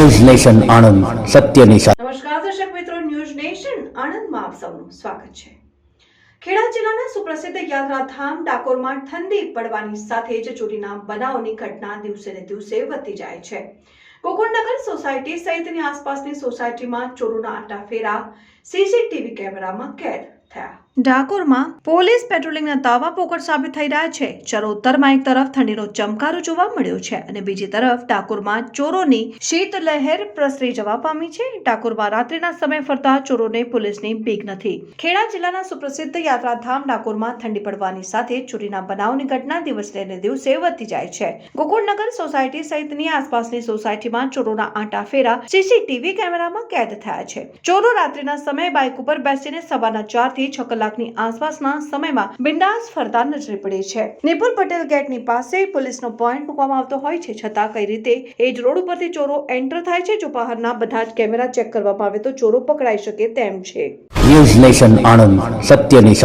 News nation Anand સત્યની સાથે નમસ્કાર, દર્શક મિત્રો, ન્યૂઝ નેશન આણંદમાં આપ સૌનું સ્વાગત છે. ખેડા જિલ્લાના સુપ્રસિદ્ધ યાત્રાધામ ડાકોરમાં ઠંડી પડવાની સાથે જ ચોરીના બનાવની ઘટના દિવસે ને દિવસે વધતી જાય છે. ગોકુળનગર સોસાયટી સહિતની આસપાસની સોસાયટીમાં ચોરોના આટાફેરા, સીસીટીવી કેમેરામાં કેદ થયા. ડાકોરમાં પોલીસ પેટ્રોલિંગના તાવા પોકળ સાબિત થઈ રહ્યા છે. ચરોતરમાં એક તરફ ઠંડીનો ચમકારો જોવા મળ્યો છે અને બીજી તરફ ડાકોરમાં ચોરોની શીત લહેર પ્રસરી જવા પામી છે. ડાકોરમાં રાત્રિના સમય ફરતા ચોરોને પોલીસની બીક નથી. ખેડા જિલ્લાના સુપ્રસિદ્ધ યાત્રાધામ ડાકોરમાં ઠંડી પડવાની સાથે ચોરીના બનાવની ઘટના દિવસે ને દિવસે વધતી જાય છે. ગોકુળનગર સોસાયટી સહિતની આસપાસની સોસાયટીમાં ચોરોના આંટા ફેરા સીસીટીવી કેમેરામાં કેદ થયા છે. ચોરો રાત્રિના સમયે બાઇક ઉપર બેસીને સવારના ચારથી છ છ કલાકની આસપાસના સમયમાં બિંદાસ ફરતા નજરે પડે છે. નિપુલ પટેલ ગેટની પાસે પોલીસનો પોઈન્ટ મૂકવામાં આવતો હોય છે. છતાં કઈ રીતે એ જ રોડ ઉપરથી ચોરો એન્ટર થાય છે. જો બહારના બધા જ કેમેરા ચેક કરવામાં આવે તો ચોરો પકડાઈ શકે તેમ છે. ન્યૂઝ નેશન આણંદ, સત્યની